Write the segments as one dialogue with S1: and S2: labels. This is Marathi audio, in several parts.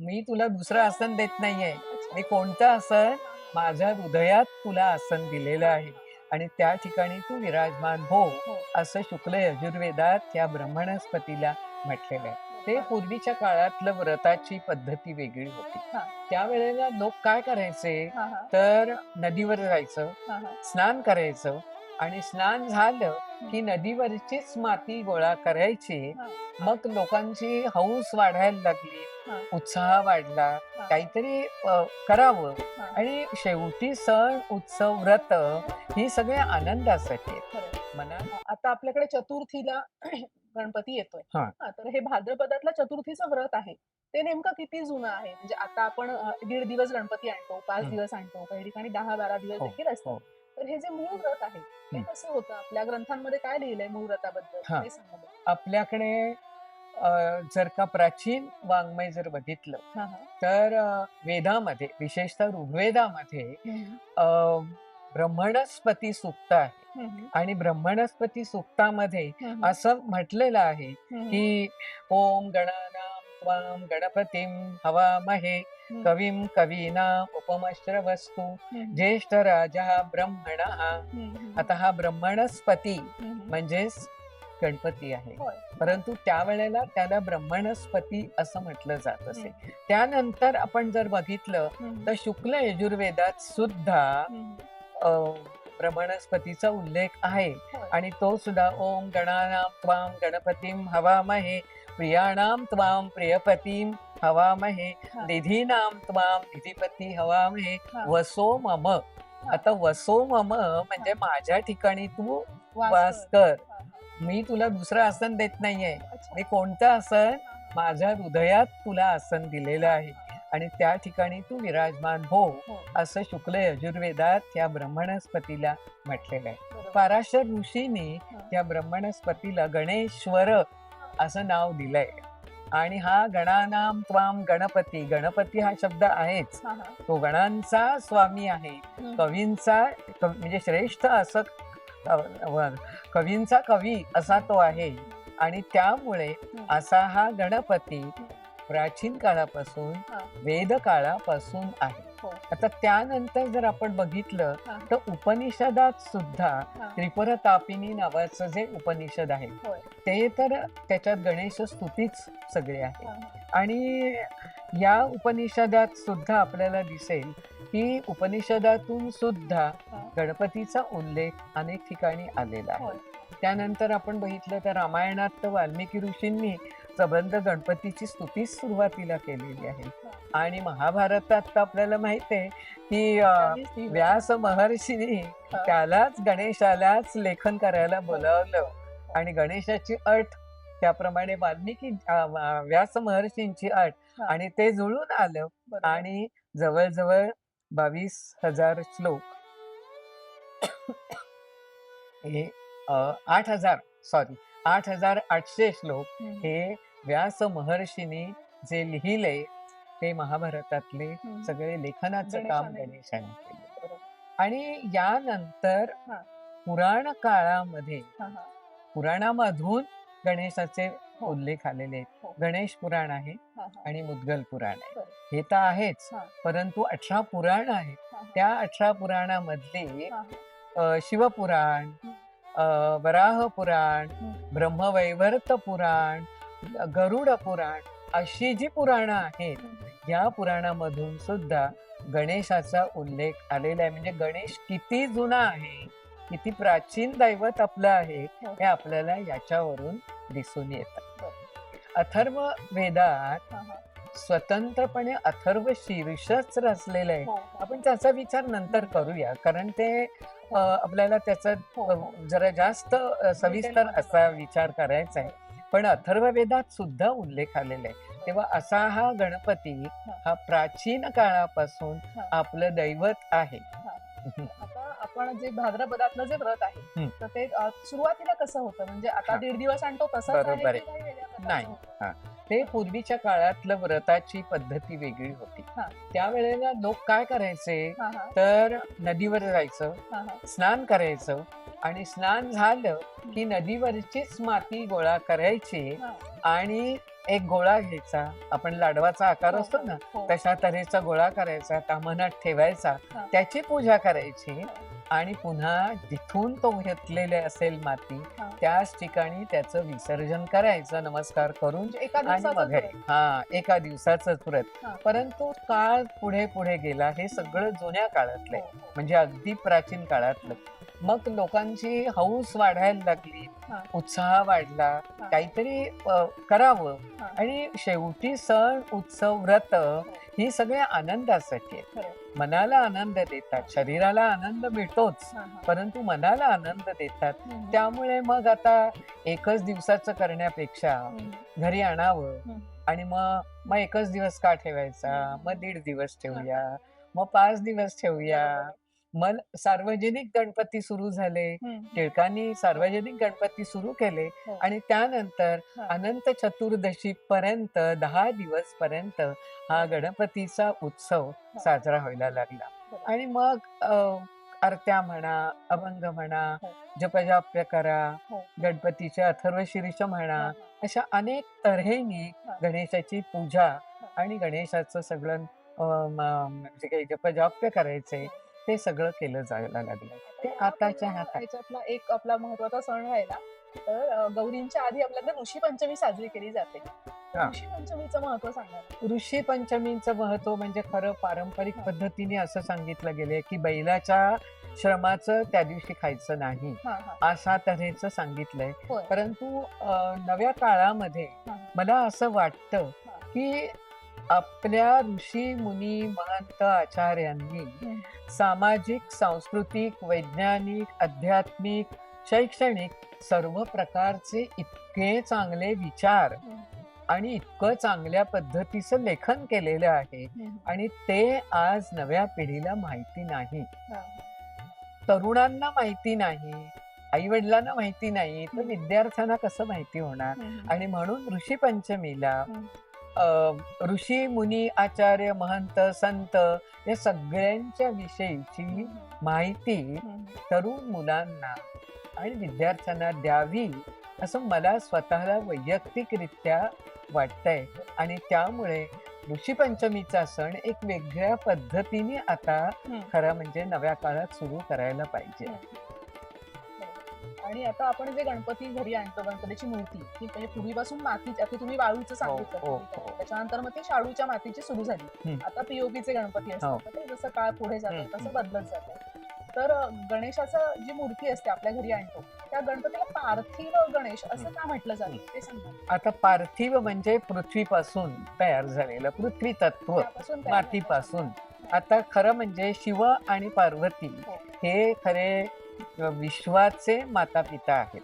S1: मी तुला दुसरं आसन देत नाहीये. मी कोणतं आसन? माझ्या हृदयात तुला आसन दिलेलं आहे. आणि त्या ठिकाणी तू विराजमान हो
S2: हो.
S1: असं शुक्ल यजुर्वेदात या ब्रह्मणस्पतीला म्हटलेलं आहे. ते पूर्वीच्या काळातलं व्रताची पद्धती वेगळी होती.
S2: हा.
S1: त्यावेळेला लोक काय करायचे?
S2: हा, हा,
S1: तर नदीवर जायचं
S2: हा, हा.
S1: स्नान करायचं आणि स्नान झालं की नदीवरचीच माती गोळा करायची. मग लोकांची हौस वाढायला लागली. उत्साह वाढला. काहीतरी करावं. आणि शेवटी सण उत्सव व्रत ही सगळे आनंदासाठी. मना
S2: आता आपल्याकडे चतुर्थीला गणपती येतोय तर हे भाद्रपदातलं चतुर्थीचं व्रत आहे ते नेमकं किती जुनं आहे म्हणजे आता आपण दीड दिवस गणपती आणतो पाच. दिवस आणतो काही ठिकाणी दहा बारा दिवस
S1: हो,
S2: देखील
S1: हो.
S2: तर हे जे मूळ व्रत आहे ते. कसं होतं आपल्या ग्रंथांमध्ये काय लिहिलंय मूळ व्रताबद्दल. ते सांगा बरं.
S1: आपल्याकडे अ, जर का प्राचीन वाङ्मय जर बघितलं
S2: हा, हा.
S1: तर अ, वेदामध्ये विशेषतः ऋग्वेदामध्ये अ, ब्रह्मणस्पती सूक्त आहे आणि ब्रह्मणस्पती सूक्तामध्ये असं म्हटलेलं आहे की ओम गणानां त्वां गणपतीं हवामहे। कविं कवीनाम् उपमश्रवस्तु।
S2: हं,
S1: ज्येष्ठ राजा ब्रह्मणः आता ब्रह्मणस्पती. म्हणजेच गणपती आहे. परंतु त्यावेळेला त्याला ब्रह्मणस्पती असं म्हटलं जात असे। त्यानंतर आपण जर बघितलं तर शुक्ल यजुर्वेदात सुद्धा अ, ब्रह्मणस्पतीचा उल्लेख आहे. आणि तो सुद्धा ओम गणानां त्वां गणपतीं हवामहे। प्रियाणां त्वां प्रियपतीं हवामहे
S2: हा.
S1: निधीनां त्वां निधिपती हवामहे. वसो मम आता वसो मम म्हणजे माझ्या ठिकाणी तू
S2: वास कर.
S1: मी तुला दुसरं आसन देत नाहीये. मी कोणतं आसन माझ्या हृदयात तुला आसन दिलेलं आहे आणि त्या ठिकाणी तू विराजमान हो
S2: हो,
S1: असं शुक्ल यजुर्वेदात या ब्रह्मणस्पतीला म्हटलेलं आहे. पाराशर ऋषींनी. या ब्रह्मणस्पतीला गणेश्वर असं नाव दिलंय आणि हा गणानाम त्वाम गणपती गणपती हा शब्द आहेच. तो गणांचा स्वामी आहे कवींचा म्हणजे श्रेष्ठ असं कवींचा कवी असा तो आहे आणि त्यामुळे असा हा गणपती प्राचीन काळापासून. वेद काळापासून आहे. आता त्यानंतर जर आपण बघितलं
S2: हा.
S1: तर उपनिषदात सुद्धा
S2: हा.
S1: त्रिपुर तापिनी नावाचं जे उपनिषद आहे. ते तर त्याच्यात गणेश स्तुतीच सगळे आहे
S2: हा,
S1: आणि या उपनिषदात सुद्धा आपल्याला दिसेल की उपनिषदातून सुद्धा
S2: हा.
S1: गणपतीचा उल्लेख अनेक ठिकाणी आलेला आहे. त्यानंतर आपण बघितलं तर रामायणात तर वाल्मिकी ऋषींनी सबंध गणपतीची स्तुतीच सुरुवातीला केलेली आहे आणि महाभारतात तर आपल्याला माहीत आहे की. व्यास महर्षीने. त्यालाच गणेशालाच लेखन करायला बोलावलं आणि गणेशाची अट त्याप्रमाणे वाल्मिकी व्यास महर्षींची अट. आणि ते जुळून आलं. आणि जवळजवळ बावीस हजार श्लोक हे आठ हजार सॉरी आठ हजार आठशे श्लोक
S2: हे
S1: व्यास महर्षीने जे लिहिले ते महाभारतातले. सगळे लेखनाचं काम
S2: गणेशाने.
S1: केलं. आणि यानंतर. पुराण काळामध्ये. पुराणामधून गणेशाचे
S2: हो.
S1: उल्लेख आलेले आहेत
S2: हो.
S1: गणेश पुराण आहे. आणि मुद्गल पुराण आहे. हे तर आहेच. परंतु अठरा पुराण आहेत. त्या अठरा पुराणामधले अ, शिवपुराण वराह पुराण. ब्रह्मवैवर्त पुराण गरुड पुराण अशी जी पुराणं आहेत
S2: हं.
S1: या पुराणामधून सुद्धा गणेशाचा उल्लेख आलेला आहे म्हणजे गणेश किती जुना आहे किती प्राचीन दैवत आपलं आहे
S2: हो.
S1: हे आपल्याला याच्यावरून दिसून येतं
S2: बरं.
S1: अथर्व वेदात
S2: हा, हा.
S1: स्वतंत्रपणे अथर्व शीर्षच रचलेलं आहे
S2: हो,
S1: आपण त्याचा विचार नंतर करूया कारण ते आपल्याला त्याचा
S2: हो, हो.
S1: जरा जास्त सविस्तर असा विचार करायचा आहे पण अथर्ववेदात सुद्धा उल्लेख आलेला आहे तेव्हा असा हा गणपती हा प्राचीन काळापासून. आपलं दैवत आहे
S2: आता आपण जे भाद्रपदातलं जे व्रत आहे. तर ते अ, सुरुवातीला कसं होतं म्हणजे आता
S1: हा.
S2: दीड दिवस आणतो तसंच
S1: बरोबर
S2: आहे
S1: आहे.
S2: की काही वेगळ्या प्रकारचं
S1: नाही.
S2: होतं?
S1: ते पूर्वीच्या काळातलं व्रताची पद्धती वेगळी होती
S2: हा.
S1: त्यावेळेला लोक काय करायचे
S2: हा, हा.
S1: तर नदीवर जायचं
S2: हा, हा.
S1: स्नान करायचं आणि स्नान झालं की नदीवरचीच माती गोळा करायची
S2: हा.
S1: आणि एक गोळा घ्यायचा आपण लाडवाचा आकार
S2: हो,
S1: असतो ना
S2: हो.
S1: तशा तऱ्हेचा गोळा करायचा कामनात ठेवायचा
S2: हा.
S1: त्याची पूजा करायची आणि पुन्हा जिथून तो घेतलेले असेल माती
S2: हा.
S1: त्याच ठिकाणी त्याचं विसर्जन करायचं नमस्कार करून
S2: म्हणजे
S1: हे-. हा एका दिवसाच व्रत
S2: हा.
S1: परंतु काळ पुढे पुढे गेला हे सगळं जुन्या काळातले
S2: हो, हो.
S1: म्हणजे अगदी प्राचीन काळातलं मग लोकांची हौस वाढायला लागली
S2: हा.
S1: उत्साह वाढला
S2: हा.
S1: काहीतरी करावं
S2: हा.
S1: आणि शेवटी सण उत्सव व्रत ही सगळे आनंदासाठी. मनाला आनंद देतात शरीराला आनंद मिळतोच
S2: हा, हा.
S1: परंतु मनाला आनंद देतात. त्यामुळे मग आता एकच दिवसाचं करण्यापेक्षा. घरी आणावं. आणि मग मग एकच दिवस का ठेवायचा मग दीड दिवस ठेवूया मग पाच दिवस ठेवूया मग सार्वजनिक गणपती सुरू झाले. टिळकांनी सार्वजनिक गणपती सुरू केले
S2: हो.
S1: आणि त्यानंतर. अनंत चतुर्दशी पर्यंत दहा दिवस पर्यंत हा गणपतीचा उत्सव साजरा व्हायला लागला. आणि मग आरत्या म्हणा अभंग म्हणा
S2: हो.
S1: जपजाप्य करा
S2: हो.
S1: गणपतीचे अथर्व शीर्ष म्हणा अशा अनेक तऱ्हेने. गणेशाची पूजा आणि गणेशाचं सगळं म्हणजे काही जपजाप्य करायचे ते सगळं केलं जायला लागलं ते
S2: आता
S1: आताच्या
S2: आपण,
S1: हातात.
S2: याच्यातला एक आपला महत्त्वाचा सण राहिला तर गौरींच्या आधी आपल्याकडे ऋषी पंचमी साजरी केली जाते. ऋषी पंचमीचं महत्त्व सांगा
S1: ऋषी पंचमींचं महत्त्व म्हणजे खरं पारंपरिक पद्धतीने असं सांगितलं गेले की बैलाच्या श्रमाचं त्या दिवशी खायचं नाही अशा तऱ्हेचं सांगितलंय परंतु नव्या काळामध्ये. मला असं वाटतं. की आपल्या ऋषी मुनी महंत आचार्यांनी. सामाजिक सांस्कृतिक वैज्ञानिक आध्यात्मिक शैक्षणिक सर्व प्रकारचे इतके चांगले विचार. आणि इतकं चांगल्या पद्धतीचं लेखन केलेलं आहे. आणि ते आज नव्या पिढीला माहिती नाही. तरुणांना माहिती नाही आई वडिलांना माहिती नाही तर. विद्यार्थ्यांना कसं माहिती होणार. आणि म्हणून ऋषी पंचमीला ऋषी मुनी आचार्य महंत संत या सगळ्यांच्या विषयीची. माहिती. तरुण मुलांना आणि विद्यार्थ्यांना द्यावी असं मला स्वतःला वैयक्तिकरित्या वाटतंय आणि त्यामुळे ऋषी पंचमीचा सण एक वेगळ्या पद्धतीने आता. खरं म्हणजे नव्या काळात सुरू करायला पाहिजे
S2: आणि आता आपण जे गणपती घरी आणतो गणपतीची मूर्ती ती म्हणजे पूर्वीपासून मातीची आता तुम्ही वाळूचं सांगितलं
S1: हो, हो.
S2: त्याच्यानंतर मग ती शाडूच्या मातीची सुरू झाली
S1: हम्म.
S2: आता पीओपीचे गणपती
S1: हो.
S2: असतात तर ते जसं काळ पुढे जातो
S1: हम्म.
S2: तसं बदलत जातं तर अ, गणेशाचं जी मूर्ती असते आपल्या घरी आणतो त्या गणपतीला पार्थिव गणेश असं का म्हटलं जातं ते सांगा
S1: आता पार्थिव म्हणजे पृथ्वीपासून तयार झालेलं पृथ्वी तत्व
S2: त्यापासून तयार
S1: मातीपासून आता खरं म्हणजे शिव आणि पार्वती
S2: हो.
S1: हे खरे विश्वाचे माता पिता आहेत.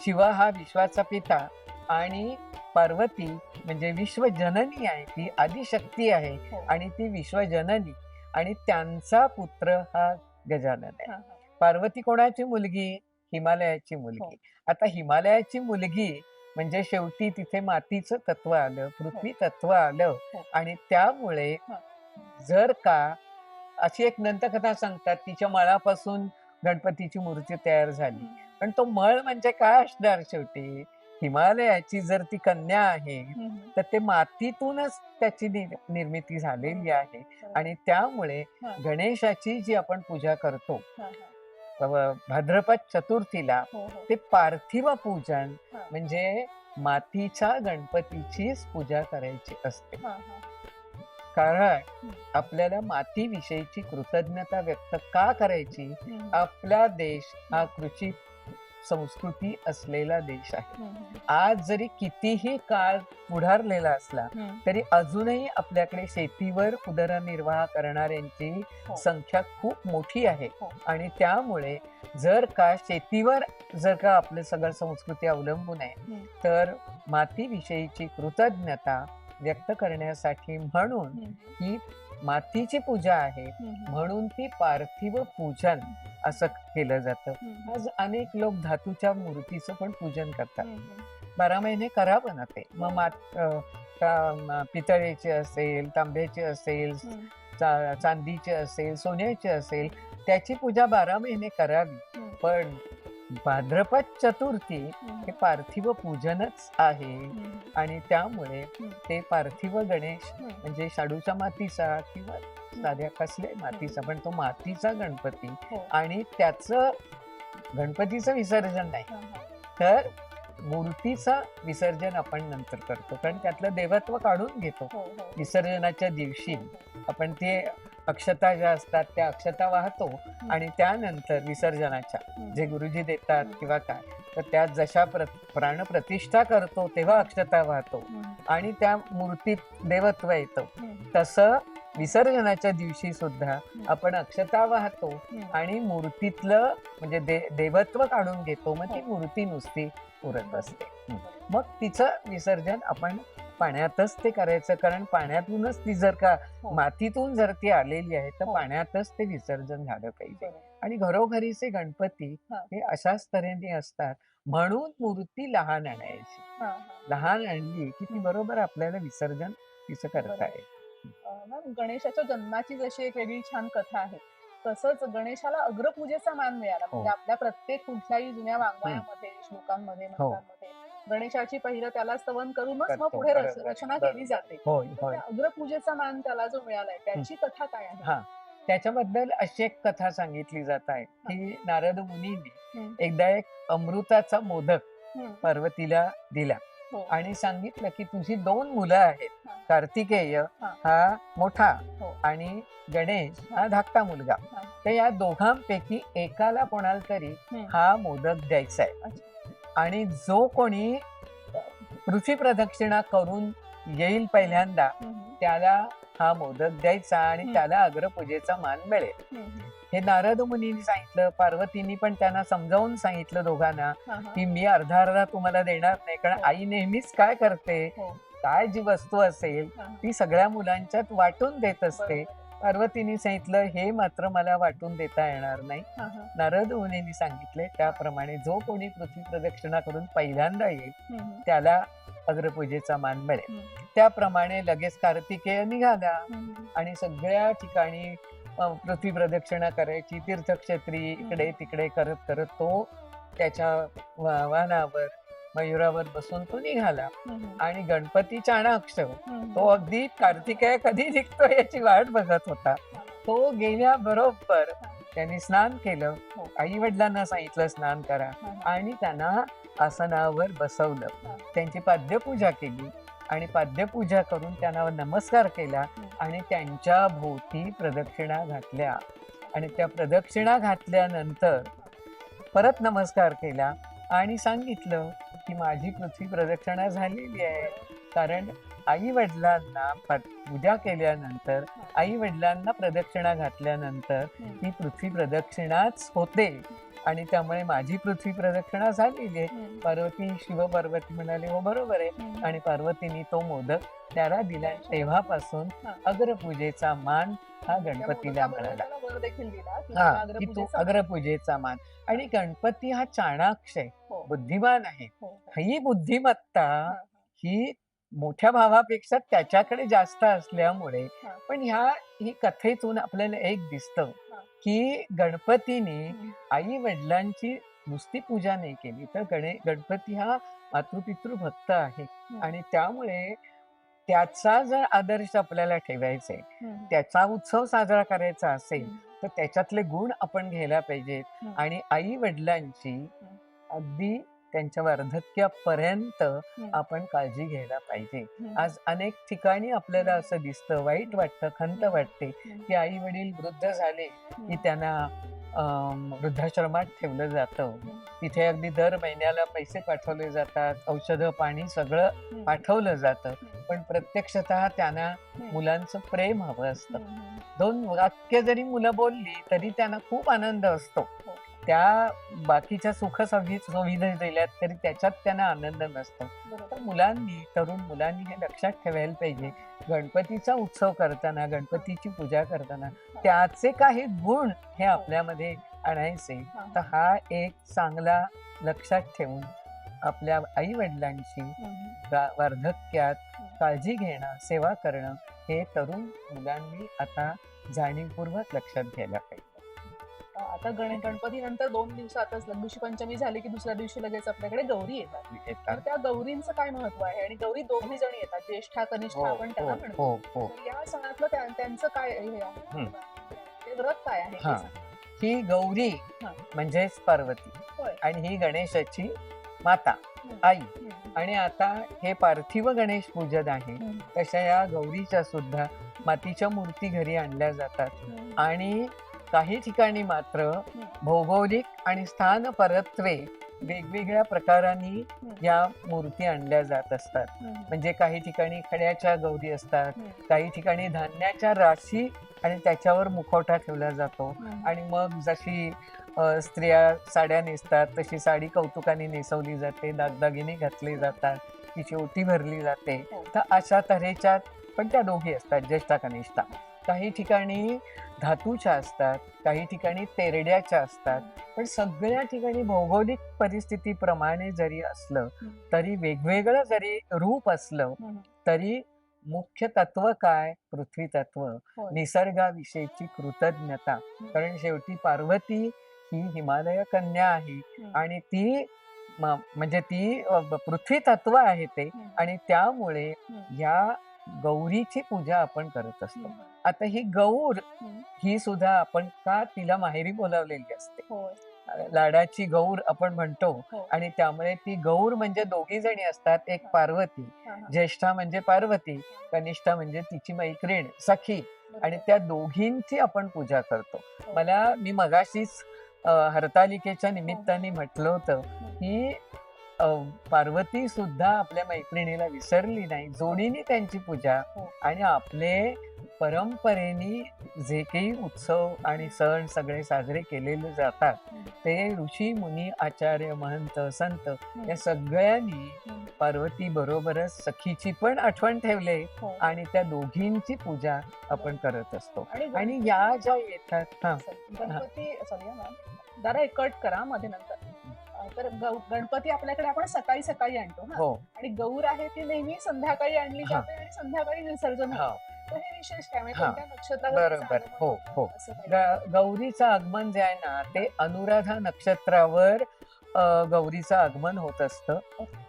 S1: शिव हा विश्वाचा पिता आणि पार्वती म्हणजे विश्वजननी आहे ती आदिशक्ती आहे
S2: हो.
S1: आणि ती विश्वजननी आणि त्यांचा पुत्र हा गजानन आहे
S2: हा, हा.
S1: पार्वती कोणाची मुलगी हिमालयाची मुलगी
S2: हो.
S1: आता हिमालयाची मुलगी म्हणजे शेवटी तिथे मातीचं तत्व आलं पृथ्वी तत्व आलं
S2: हो.
S1: आणि त्यामुळे
S2: हा.
S1: जर का अशी एक दंतकथा सांगतात तिच्या मळापासून गणपतीची मूर्ती तयार झाली. पण तो मळ म्हणजे काय असणार शेवटी हिमालयाची जर ती कन्या आहे. तर ते मातीतूनच त्याची निर्मिती झालेली आहे आणि त्यामुळे. गणेशाची जी आपण पूजा करतो भाद्रपद चतुर्थीला
S2: हो, हो.
S1: ते पार्थिव पूजन. म्हणजे मातीच्या गणपतीचीच पूजा करायची असते. कारण आपल्याला मातीविषयीची कृतज्ञता व्यक्त का करायची. आपला देश हा कृषी संस्कृती असलेला देश आहे. आज जरी कितीही काळ पुढारलेला असला. तरी अजूनही आपल्याकडे शेतीवर उदरनिर्वाह करणाऱ्यांची
S2: हो.
S1: संख्या खूप मोठी आहे
S2: हो.
S1: आणि त्यामुळे जर का शेतीवर जर का आपलं सगळं संस्कृती अवलंबून आहे. तर मातीविषयीची कृतज्ञता व्यक्त करण्यासाठी म्हणून. ही मातीची पूजा आहे. म्हणून ती पार्थिव पूजन असं केलं जातं. आज अनेक लोक धातूच्या मूर्तीचं पण पूजन करतात. बारा महिने करावं ना ते मग मात पितळेचे असेल तांब्याचे असेल चांदीचे असेल सोन्याचे असेल त्याची पूजा बारा महिने करावी. पण भाद्रपद चतुर्थी हे पार्थिव पूजनच आहे आणि त्यामुळे. ते पार्थिव गणेश. म्हणजे शाडूच्या मातीचा किंवा साध्या कसल्या मातीचा पण तो मातीचा गणपती
S2: हो.
S1: आणि त्याचं गणपतीचं विसर्जन नाही. तर मूर्तीचं विसर्जन आपण नंतर करतो कारण त्यातलं देवत्व काढून घेतो
S2: हो, हो.
S1: विसर्जनाच्या दिवशी आपण ते अक्षता ज्या असतात त्या अक्षता वाहतो आणि त्यानंतर विसर्जनाच्या. जे गुरुजी देतात किंवा काय तर त्यात जशा प्र प्राणप्रतिष्ठा करतो तेव्हा अक्षता वाहतो आणि त्या मूर्तीत देवत्व येतं तसं विसर्जनाच्या दिवशी सुद्धा आपण अक्षता वाहतो. आणि मूर्तीतलं म्हणजे दे देवत्व काढून घेतो मग ती
S2: हो.
S1: मूर्ती नुसती उरत असते हं. मग तिचं विसर्जन आपण पाण्यातच ते करायचं कारण पाण्यातूनच ती जर का
S2: हो.
S1: मातीतून जर ती आलेली आहे तर
S2: हो.
S1: पाण्यातच ते विसर्जन झालं पाहिजे. आणि घरोघरीचे गणपती
S2: हा.
S1: अशाच तऱ्हेने असतात म्हणून मूर्ती लहान आणायची. लहान आणली की ती बरोबर आपल्याला विसर्जन तिचं करता येईल
S2: गणेशाच्या जन्माची जशी एक वेगळी छान कथा आहे तसंच गणेशाला अग्रपूजेचा मान मिळाला म्हणजे
S1: हो.
S2: आपल्या प्रत्येक कुठल्याही जुन्या वाङ्मयामध्ये श्लोकांमध्ये गणेशाची पहिलं त्याला स्तवन करूनच मग
S1: करतो,
S2: पुढे रच- रचना. केली जाते
S1: होय
S2: तर
S1: होय
S2: त्या अग्रपूजेचा मान त्याला जो मिळालाय त्याची कथा काय आहे
S1: हा. त्याच्याबद्दल अशी एक कथा सांगितली जात आहे की नारद मुनीने. एकदा एक अमृताचा मोदक
S2: हम्म.
S1: पार्वतीला दिला
S2: हो.
S1: आणि सांगितलं की तुझी दोन मुलं आहेत
S2: हा.
S1: कार्तिकेय
S2: हा.
S1: हा मोठा
S2: हो.
S1: आणि गणेश हा धाकटा मुलगा
S2: हा.
S1: तर या दोघांपैकी एकाला कोणाला तरी
S2: हम्म.
S1: हा मोदक द्यायचा आहे आणि जो कोणी पृथ्वी प्रदक्षिणा करून येईल पहिल्यांदा. त्याला हा मोदक द्यायचा आणि. त्याला अग्रपूजेचा मान मिळेल. हे नारद मुनींनी सांगितलं पार्वतीनी पण त्यांना समजावून सांगितलं दोघांना. की मी अर्धा अर्धा तुम्हाला देणार नाही कारण
S2: हो.
S1: आई नेहमीच काय करते
S2: हो.
S1: काय जी वस्तू असेल. ती सगळ्या मुलांच्यात वाटून देत असते. पार्वतीने सांगितलं हे मात्र मला वाटून देता येणार नाही. नारद मुनींनी सांगितले त्याप्रमाणे जो कोणी पृथ्वी प्रदक्षिणा करून पहिल्यांदा येईल. त्याला अग्रपूजेचा मान मिळेल. त्याप्रमाणे लगेच कार्तिकेय निघाला. आणि सगळ्या ठिकाणी पृथ्वी प्रदक्षिणा करायची तीर्थक्षेत्री इकडे तिकडे करत करत तो त्याच्या वाहनावर मयुरावर बसून तो निघाला. आणि गणपती चाणाक्ष. तो अगदी कार्तिकेय कधी निघतो याची वाट बघत होता तो गेल्या बरोबर त्यांनी स्नान केलं
S2: हो.
S1: आई वडिलांना सांगितलं स्नान करा. आणि त्यांना आसनावर बसवलं. त्यांची पाद्यपूजा केली आणि पाद्यपूजा करून त्यांना नमस्कार केला. आणि त्यांच्या भोवती प्रदक्षिणा घातल्या आणि त्या प्रदक्षिणा घातल्यानंतर परत नमस्कार केला आणि सांगितलं की माझी पृथ्वी प्रदक्षिणा झालेली आहे. कारण आई वडिलांना पूजा केल्यानंतर आई वडिलांना प्रदक्षिणा घातल्यानंतर. ती पृथ्वी प्रदक्षिणाच होते. आणि त्यामुळे माझी पृथ्वी प्रदक्षिणा झालेली आहे. पार्वती शिव पार्वती म्हणाले हो बरोबर आहे. आणि पार्वतीने तो मोदक त्याला दिला. तेव्हापासून
S2: हा.
S1: अग्रपूजेचा मान हा गणपतीला
S2: की
S1: हा
S2: अग्रपूजेचा-
S1: मान. आणि गणपती हा चाणाक्ष आहे.
S2: हो,
S1: बुद्धिमान आहे
S2: हो, हो.
S1: ही बुद्धिमत्ता
S2: हा,
S1: ही मोठ्या भावापेक्षा त्याच्याकडे जास्त असल्यामुळे
S2: हा.
S1: पण ह्या ही कथेतून आपल्याला एक दिसतं
S2: हा.
S1: की गणपतीने. आई वडिलांची नुसती पूजा नाही केली तर गणे गणपती हा मातृपितृ भक्त आहे आणि त्यामुळे त्याचा जर आदर्श आपल्याला ठेवायचा. त्याचा उत्सव साजरा करायचा असेल. तर त्याच्यातले गुण आपण घ्यायला पाहिजेत. आणि आई वडिलांची अगदी त्यांच्या वार्धक्यापर्यंत आपण काळजी घ्यायला पाहिजे. आज अनेक ठिकाणी आपल्याला असं दिसतं वाईट वाटतं खंत वाटते. की आई वडील वृद्ध झाले की. त्यांना वृद्धाश्रमात ठेवलं जातं. तिथे अगदी दर महिन्याला पैसे पाठवले जातात औषधं पाणी सगळं. पाठवलं जातं. पण प्रत्यक्षतः त्यांना. मुलांचं प्रेम हवं असतं. दोन वाक्य जरी मुलं बोलली तरी त्यांना खूप आनंद असतो
S2: हो.
S1: त्या बाकीच्या सुख सुविधा दिल्यात तरी त्याच्यात त्यांना आनंद नसतो. तर मुलांनी तरुण मुलांनी हे लक्षात ठेवायला पाहिजे गणपतीचा उत्सव करताना गणपतीची पूजा करताना त्याचे काही गुण हे आपल्यामध्ये आणायचे
S2: हा.
S1: तर हा एक चांगला लक्षात ठेवून आपल्या आई वडिलांची. वार्धक्यात काळजी घेणं सेवा करणं हे तरुण मुलांनी आता जाणीवपूर्वक लक्षात घ्यायला पाहिजे
S2: आता गण गणपती नंतर दोन दिवसातच लग्नुशी पंचमी झाली की दुसऱ्या दिवशी लगेच आपल्याकडे गौरी येतात तर त्या गौरींचं काय महत्त्व आहे आणि गौरी दोघी जण येतात ज्येष्ठा
S1: हो
S2: कनिष्ठा आपण
S1: हो
S2: त्यांना म्हणतो
S1: हो हो
S2: तर या सणातलं त्या- त्यांचं काय हे आहे ते व्रत काय आहे
S1: हा. ही गौरी
S2: हा.
S1: म्हणजेच पार्वती. आणि ही गणेशाची माता. आई. आणि आता हे पार्थिव गणेश पूजन आहे. तशा या गौरीच्या सुद्धा मातीच्या मूर्ती घरी आणल्या जातात. आणि काही ठिकाणी मात्र भौगोलिक आणि स्थान परत्वे वेगवेगळ्या प्रकारांनी. या मूर्ती आणल्या जात असतात. म्हणजे काही ठिकाणी खड्याच्या गौरी असतात. काही ठिकाणी धान्याच्या राशी आणि त्याच्यावर मुखवटा ठेवला जातो. आणि मग जशी स्त्रिया साड्या नेसतात तशी साडी कौतुकाने नेसवली जाते दागदागिने घातले जातात तिची ओटी भरली जाते
S2: हो.
S1: तर अशा तऱ्हेच्या पण त्या दोघी असतात ज्येष्ठा कनिष्ठा काही ठिकाणी धातूच्या असतात काही ठिकाणी तेरड्याच्या असतात पण सगळ्या ठिकाणी भौगोलिक परिस्थितीप्रमाणे जरी असलं. तरी वेगवेगळं जरी रूप असलं. तरी मुख्य तत्व काय पृथ्वी तत्व. निसर्गाविषयीची कृतज्ञता कारण शेवटी पार्वती ही हिमालय कन्या आहे. आणि ती म्हणजे ती पृथ्वी तत्व आहे ते. आणि त्यामुळे. या गौरीची पूजा आपण करत असतो. आता ही गौर. ही सुद्धा आपण का तिला माहेरी बोलावलेली असते. लाडाची गौर आपण म्हणतो
S2: हो.
S1: आणि त्यामुळे ती गौर म्हणजे दोघी जणी असतात एक पार्वती
S2: हा, हा.
S1: ज्येष्ठा म्हणजे पार्वती कनिष्ठा म्हणजे तिची मैत्रीण सखी. आणि त्या दोघींची आपण पूजा करतो
S2: हो.
S1: मला मी मगाशीच हरतालिकेच्या निमित्ताने म्हटलं होतं की पार्वती सुद्धा आपल्या मैत्रिणीला विसरली नाही जोडीने त्यांची पूजा
S2: हो.
S1: आणि आपले परंपरेने जे काही उत्सव आणि सण सगळे साजरे केलेले जातात
S2: हम्म.
S1: ते ऋषी मुनी आचार्य महंत संत
S2: हम्म.
S1: या सगळ्यांनी. पार्वती बरोबरच सखीची पण आठवण ठेवले
S2: हो.
S1: आणि त्या दोघींची पूजा आपण करत असतो
S2: आणि
S1: या ज्या येतात हा
S2: एक कट करा मध्ये नंतर तर गणपती आपल्याकडे आपण सकाळी सकाळी आणतो ना
S1: हो
S2: आणि गौर आहे ती नेहमी संध्याकाळी आणली. जाते आणि संध्याकाळी विसर्जन
S1: हा
S2: होतं. तर हे विशेष काय म्हणजे
S1: हा.
S2: कोणत्या नक्षत्रावर तिचं
S1: बरोबर.
S2: आगमन
S1: हो,
S2: होतं?
S1: हो.
S2: असं काही?
S1: ग- गौरीचं आगमन जे आहे ना ते अनुराधा नक्षत्रावर अ, गौरीचं आगमन होत असतं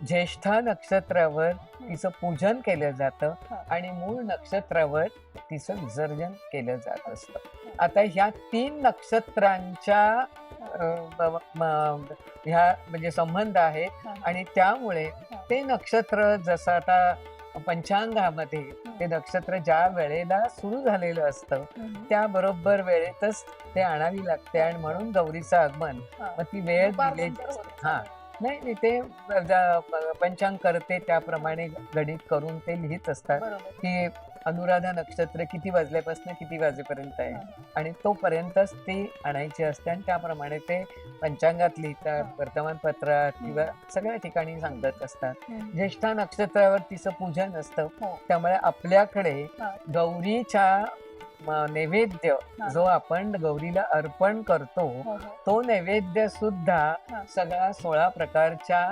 S1: ज्येष्ठा नक्षत्रावर तिचं पूजन केलं जातं
S2: हा.
S1: आणि मूळ नक्षत्रावर तिचं विसर्जन केलं जात असतं आता ह्या तीन नक्षत्रांच्या ह्या म्हणजे संबंध आहेत. आणि त्यामुळे. ते नक्षत्र जसं आता पंचांगामध्ये ते नक्षत्र ज्या वेळेला सुरू झालेलं असतं
S2: हम्म.
S1: त्या बरोबर वेळेतच ते आणावी लागते आणि म्हणून गौरीचं आगमन. मग ती वेळ दिली हा. नाही नाही, ते पंचांग करते त्याप्रमाणे गणित करून ते लिहित असतात की अनुराधा नक्षत्र किती वाजल्यापासून किती वाजेपर्यंत आहे आणि तोपर्यंतच ती आणायची असते आणि त्याप्रमाणे ते पंचांगात लिहितात. वर्तमानपत्रात किंवा सगळ्या ठिकाणी सांगत असतात. ज्येष्ठा नक्षत्रावर तिचं पूजन असतं
S2: हो.
S1: त्यामुळे आपल्याकडे. गौरीच्या नैवेद्य. जो आपण गौरीला अर्पण करतो
S2: हो, हो.
S1: तो नैवेद्य सुद्धा. सगळा सोळा प्रकारच्या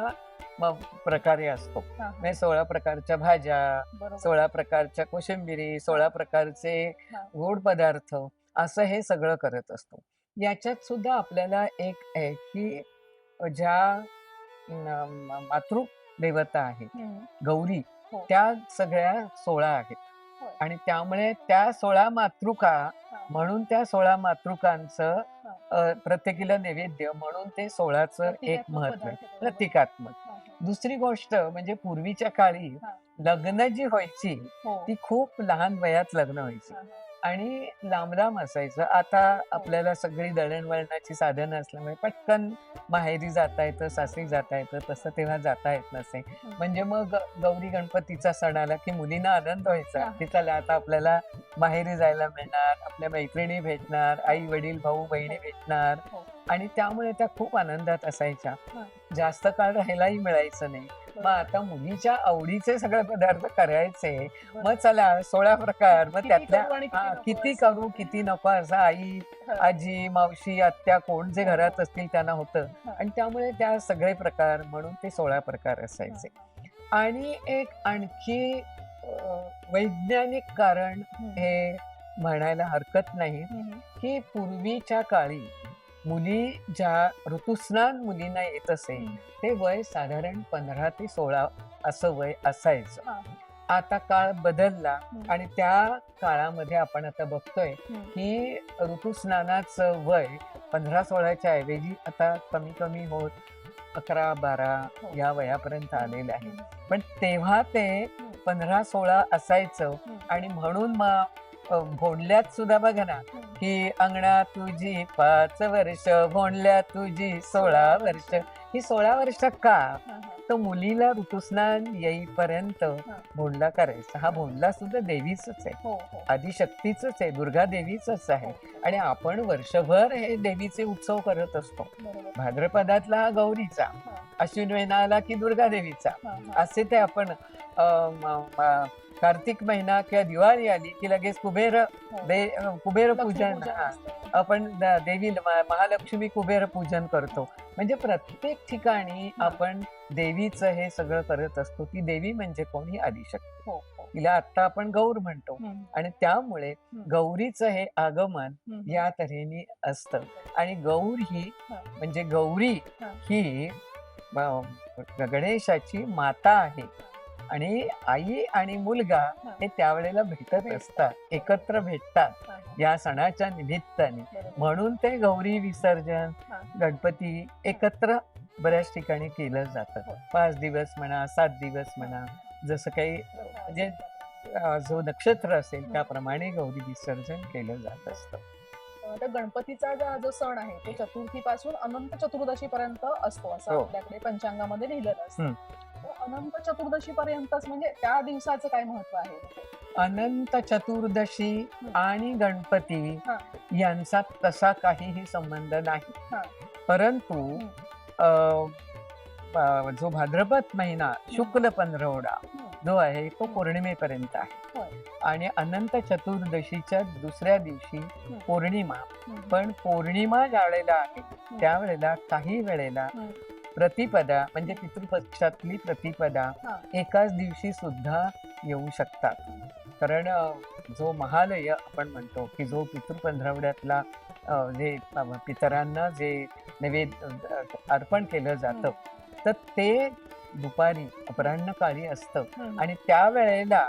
S1: म, प्रकारे असतो. म्हणजे सोळा प्रकारच्या भाज्या सोळा प्रकारच्या कोशिंबिरी सोळा प्रकारचे. गोड पदार्थ असं हे सगळं करत असतो याच्यात सुद्धा आपल्याला एक आहे की ज्या मातृ देवता आहेत. गौरी
S2: हो.
S1: त्या सगळ्या सोळा आहेत. आणि त्यामुळे त्या सोळा मातृका. म्हणून त्या सोळा मातृकांचं प्रत्येकीला नैवेद्य म्हणून ते सोळाचं एक
S2: महत्त्व.
S1: प्रतिकात्मक दुसरी गोष्ट म्हणजे पूर्वीच्या काळी
S2: हा.
S1: लग्न जी व्हायची
S2: हो.
S1: ती खूप लहान वयात लग्न व्हायची
S2: हा, हा.
S1: आणि लांब लांब असायचं आता आपल्याला सगळी दळणवळणाची साधनं असल्यामुळे पटकन माहेरी जाता येतं सासरी जाता येतं तसं तेव्हा जाता येत नसे म्हणजे मग गौरी गणपतीचा सण आला की मुलींना आनंद व्हायचा
S2: हा.
S1: की चला आता आपल्याला माहेरी जायला मिळणार आपल्या मैत्रिणी भेटणार आई वडील भाऊ बहिणी भेटणार
S2: हो.
S1: आणि त्यामुळे त्या खूप आनंदात असायच्या. जास्त काळ राहायलाही मिळायचं नाही मग आता मुलीच्या आवडीचे सगळे पदार्थ करायचे. मग चला सोळा प्रकार मग त्यातल्या
S2: किती.
S1: करू किती नको असं आई. आजी मावशी आत्या कोण जे घरात असतील त्यांना होतं. आणि त्यामुळे त्या सगळे प्रकार म्हणून ते सोळा प्रकार असायचे आणि एक आणखी वैज्ञानिक कारण. हे म्हणायला हरकत नाही. की पूर्वीच्या काळी मुली ज्या ऋतुस्नान मुलींना येत असे. ते वय साधारण पंधरा ते सोळा असं वय असायचं. आता काळ बदलला. आणि त्या काळामध्ये आपण आता बघतोय. की ऋतुस्नानाचं वय पंधरा सोळाच्या ऐवजी आता कमी कमी होत अकरा बारा
S2: हो.
S1: या वयापर्यंत आलेलं आहे. पण तेव्हा ते पंधरा सोळा असायचं. आणि म्हणून मग भोंडल्यात सुद्धा बघा ना. ही अंगणा तुझी पाच वर्ष भोंडल्या तुझी सोळा वर्ष ही सोळा वर्ष का. तर मुलीला ऋतुस्नान येईपर्यंत. भोंडला करायचा हा भोंडला सुद्धा देवीच आहे
S2: हो हो
S1: आदिशक्तीच आहे दुर्गा देवीच आहे. आणि आपण वर्षभर हे देवीचे उत्सव करत असतो भाद्रपदातला हा गौरीचा. अश्विन महिना आला की दुर्गा देवीचा. असे ते आपण कार्तिक महिना किंवा दिवाळी आली की लगेच कुबेर. दे कुबेर पूजन. आपण देवी महालक्ष्मी कुबेर पूजन करतो म्हणजे प्रत्येक ठिकाणी. आपण देवीचं हे सगळं करत असतो ती देवी म्हणजे कोण ही आदिशक्ती
S2: हो हो
S1: तिला आता आपण गौर म्हणतो. आणि त्यामुळे. गौरीचं हे आगमन. या तऱ्हेने असतं आणि गौर ही. म्हणजे गौरी
S2: हा.
S1: गणेशाची माता आहे आणि आई आणि मुलगा
S2: हा.
S1: हे त्यावेळेला भेटत. असतात एकत्र भेटतात
S2: हा, हा.
S1: या सणाच्या निमित्ताने. म्हणून ते गौरी विसर्जन
S2: हा.
S1: गणपती एकत्र बऱ्याच ठिकाणी केलं जातं
S2: हो.
S1: पाच दिवस म्हणा सात दिवस म्हणा जसं काही. म्हणजे जो नक्षत्र असेल त्याप्रमाणे गौरी विसर्जन केलं जात असतं
S2: गणपतीचा जो जो सण आहे तो चतुर्थी पासून अनंत चतुर्दशी पर्यंत असतो असं
S1: हो.
S2: आपल्याकडे पंचांगामध्ये लिहिलेलं असतं अनंत चतुर्दशी पर्यंतच म्हणजे त्या दिवसाचं काय महत्त्व आहे
S1: अनंत चतुर्दशी. आणि गणपती
S2: हा.
S1: यांचा तसा काहीही संबंध नाही
S2: हा.
S1: परंतु. अ, अ, जो भाद्रपद महिना शुक्ल पंधरवडा
S2: हं.
S1: जो आहे तो. पौर्णिमेपर्यंत आहे. आणि अनंत चतुर्दशीच्या दुसऱ्या दिवशी पौर्णिमा. पण पौर्णिमा ज्या वेळेला आहे त्यावेळेला काही वेळेला
S2: हं.
S1: प्रतिपदा म्हणजे पितृपक्षातली प्रतिपदा. एकाच दिवशी सुद्धा येऊ शकतात कारण जो महालय आपण म्हणतो की जो पितृपंधरवड्यातला जे पितरांना जे नैवेद्य अर्पण केलं जातं तर ते दुपारी अपराह्नकाळी असतं. आणि त्यावेळेला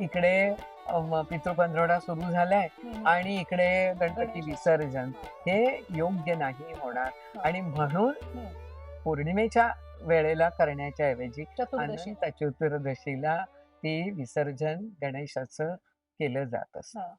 S1: इकडे अ, म, पितृपंधरवडा सुरू झालाय. आणि इकडे गणपती विसर्जन हे योग्य नाही होणार आणि म्हणून. पौर्णिमेच्या वेळेला करण्याच्या ऐवजी
S2: चतुर्दशी
S1: अनंत चतुर्दशीला ती विसर्जन गणेशाचं केलं जात असतं.